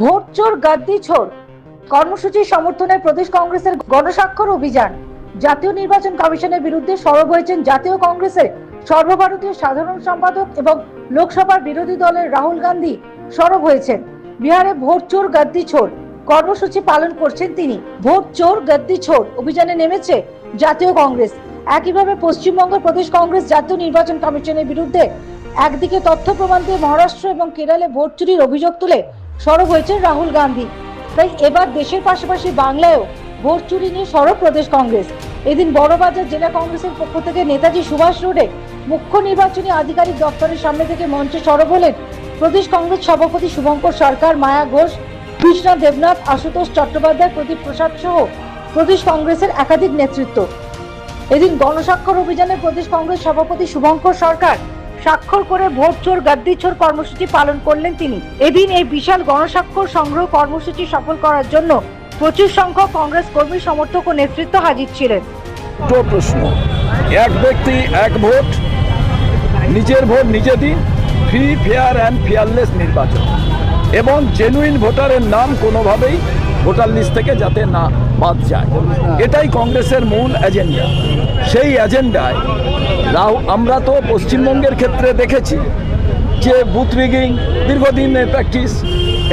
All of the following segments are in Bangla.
ভোট চোর গাদ্দি ছোড় কর্মসূচির সমর্থনে প্রদেশ কংগ্রেসের গণস্বাক্ষর অভিযান। জাতীয় নির্বাচন কমিশনের বিরুদ্ধে সরব হয়েছেন জাতীয় কংগ্রেসের সর্বভারতীয় সাধারণ সম্পাদক এবং লোকসভার বিরোধী দলের রাহুল গান্ধী সরব হয়েছেন। বিহারে ভোট চোর গাদ্দি ছোড় কর্মসূচি পালন করছেন তিনি। ভোট চোর গাদ্দি ছোড় অভিযানে নেমেছে জাতীয় কংগ্রেস। একইভাবে পশ্চিমবঙ্গ প্রদেশ কংগ্রেস জাতীয় নির্বাচন কমিশনের বিরুদ্ধে একদিকে তথ্য প্রমাণ দিয়ে মহারাষ্ট্র এবং কেরালে ভোট চুরির অভিযোগ তুলে সরব হয়েছে রাহুল গান্ধী। তাই এবার দেশের পাশাপাশি বাংলায়ও ভোট চুরি নিয়ে সরব প্রদেশ কংগ্রেস। এদিন বড়বাজার জেলা কংগ্রেসের পক্ষ থেকে নেতাজি সুভাষ রোডে মুখ্য নির্বাচনী আধিকারিক দপ্তরের সামনে থেকে মঞ্চে সরব হলেন প্রদেশ কংগ্রেস সভাপতি শুভঙ্কর সরকার, মায়া ঘোষ, কৃষ্ণা দেবনাথ, আশুতোষ চট্টোপাধ্যায়, প্রদীপ প্রসাদ সহ প্রদেশ কংগ্রেসের একাধিক নেতৃত্ব। এদিন গণস্বাক্ষর অভিযানে প্রদেশ কংগ্রেস সভাপতি শুভঙ্কর সরকার স্বাক্ষর করে ভোট চোর গাদ্দি চোর কর্মসূচি পালন করলেন তিনি। এদিন এই বিশাল গণস্বাক্ষর সংগ্রহ কর্মসূচি সফল করার জন্য প্রচুর সংখ্যক কংগ্রেস কর্মী, সমর্থক ও নেতৃত্ব হাজির ছিলেন। দুটো প্রশ্ন। এক ব্যক্তি, এক ভোট, নিজের ভোট নিজে দিন ফ্রি ফেয়ার অ্যান্ড ফেয়ারলেস নির্বাচন। এবং জেনুইন ভোটারের নাম কোনোভাবেই ভোটার লিস্ট থেকে যাতে না বাদ যায়। এটাই কংগ্রেসের মূল এজেন্ডা সেই এজেন্ডায়। রাহু আমরা তো পশ্চিমবঙ্গের ক্ষেত্রে দেখেছি যে বুথ রিগিং, দীর্ঘদিনের প্র্যাকটিস,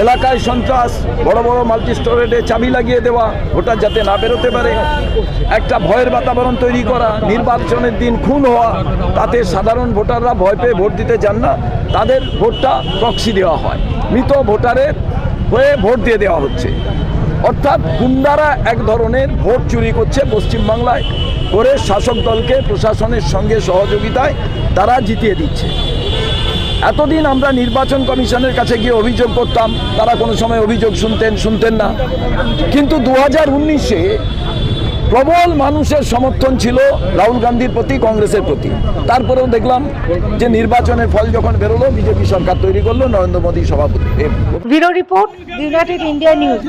এলাকায় সন্ত্রাস, বড় বড় মাল্টি স্টোরেটে চাবি লাগিয়ে দেওয়া ভোটার যাতে না বেরোতে পারে। একটা ভয়ের বাতাবরণ তৈরি করা, নির্বাচনের দিন খুন হওয়া, তাতে সাধারণ ভোটাররা ভয় পেয়ে ভোট দিতে যান না। তাদের ভোটটা প্রক্সি দেওয়া হয়। মৃত ভোটারের হয়ে ভোট দিয়ে দেওয়া হচ্ছে। অর্থাৎ গুন্ডারা এক ধরনের ভোট চুরি করছে পশ্চিমবাংলায় করে শাসক দলকে প্রশাসনের সঙ্গে সহযোগিতায় তারা জিতিয়ে দিচ্ছে। এতদিন আমরা নির্বাচন কমিশনের কাছে গিয়ে অভিযোগ করতাম, তারা কোনো সময় অভিযোগ শুনতেন শুনতেন না। কিন্তু দু হাজার উনিশে প্রবল মানুষের সমর্থন ছিল রাহুল গান্ধীর প্রতি, কংগ্রেসের প্রতি। তারপরেও দেখলাম যে নির্বাচনের ফল যখন বেরোলো, বিজেপি সরকার তৈরি করল, নরেন্দ্র মোদী সভাপতি। Report, United India news.